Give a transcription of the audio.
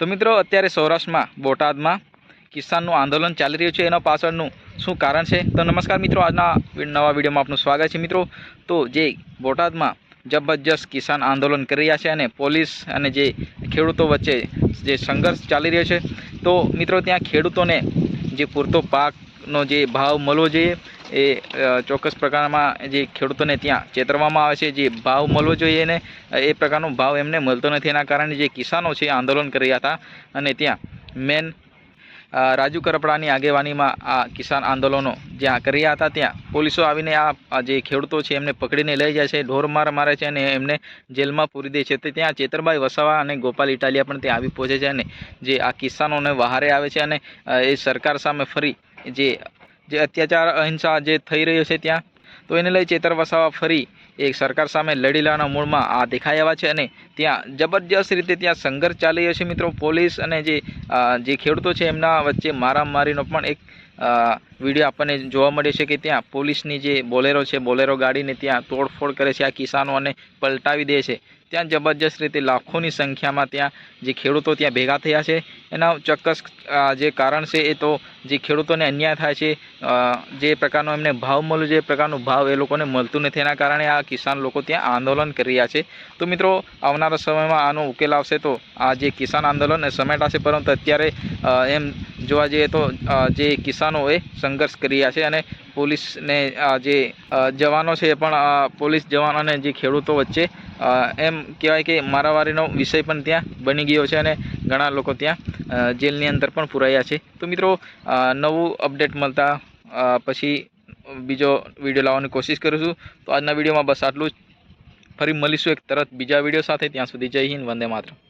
તો મિત્રો, અત્યારે સૌરાષ્ટ્રમાં, બોટાદમાં કિસાનનું આંદોલન ચાલી રહ્યું છે. એના પાછળનું શું કારણ છે? તો નમસ્કાર મિત્રો, આજના નવા વિડીયોમાં આપનું સ્વાગત છે મિત્રો. તો જે બોટાદમાં જબરજસ્ત કિસાન આંદોલન કરી રહ્યા છે અને પોલીસ અને જે ખેડૂતો વચ્ચે જે સંઘર્ષ ચાલી રહ્યો છે, તો મિત્રો, ત્યાં ખેડૂતોને જે પૂરતો પાકનો જે ભાવ મળવો જોઈએ એ ચોક્કસ પ્રકારમાં જે ખેડૂતોને ત્યાં ચેતરવામાં આવે છે, જે ભાવ મળવો જોઈએ ને એ પ્રકારનો ભાવ એમને મળતો નથી. એના કારણે જે કિસાનો છે આંદોલન કરી હતા અને ત્યાં મેન રાજુ કરપડાની આગેવાનીમાં આ કિસાન આંદોલનો જ્યાં કરી હતા, ત્યાં પોલીસો આવીને આ જે ખેડૂતો છે એમને પકડીને લઈ જાય છે, ઢોર માર મારે છે અને એમને જેલમાં પૂરી દે છે. તે ત્યાં ચેતરભાઈ વસાવા અને ગોપાલ ઇટાલિયા પણ ત્યાં આવી પહોંચે છે અને જે આ કિસાનોને વહારે આવે છે અને એ સરકાર સામે ફરી જે જે અત્યાચાર, અહિંસા જે થઈ રહ્યો છે ત્યાં, તો એને લઈ ચેતર વસાવા ફરી એ સરકાર સામે લડી લેવાના મૂળમાં આ દેખાઈ આવ્યા છે અને ત્યાં જબરજસ્ત રીતે ત્યાં સંઘર્ષ ચાલી રહ્યો છે મિત્રો. પોલીસ અને જે જે ખેડૂતો છે એમના વચ્ચે મારામારીનો પણ એક વીડિયો આપણને જોવા મળે છે કે ત્યાં પોલીસની જે બોલેરો છે, બોલેરો ગાડીને ત્યાં તોડફોડ કરે છે, આ કિસાનોને પલટાવી દે છે. ત્યાં જબરજસ્ત રીતે લાખોની સંખ્યામાં ત્યાં જે ખેડૂતો ત્યાં ભેગા થયા છે. એના ચોક્કસ જે કારણ છે એ તો જે ખેડૂતોને અન્યાય થાય છે જે પ્રકારનો એમને ભાવ મળ્યો એ પ્રકારનો ભાવ એ લોકોને મળતું નથી. એના કારણે આ કિસાન લોકો ત્યાં આંદોલન કરી રહ્યા છે. તો મિત્રો, આવનારા સમયમાં આનો ઉકેલ આવશે તો આ જે કિસાન આંદોલન સમેટાશે, પરંતુ અત્યારે એમ જોવા જઈએ તો જે કિસાનોએ સંઘર્ષ કરી રહ્યા છે અને પોલીસને જે જવાનો છે પણ પોલીસ જવાનો અને જે ખેડૂતો વચ્ચે એમ કહેવાય કે મારાવારીનો વિષય પણ ત્યાં બની ગયો છે અને ઘણા લોકો ત્યાં જેલની અંદર પણ પુરાયા છે. તો મિત્રો નવું અપડેટ મળતા પછી બીજો વીડિયો લાવવાની કોશિશ કરીશું. તો આજના વિડીયોમાં બસ આટલું જ. ફરી મળીશું એક તરત બીજા વીડિયો સાથે. ત્યાં સુધી જય હિન્દ, વંદે માતરમ.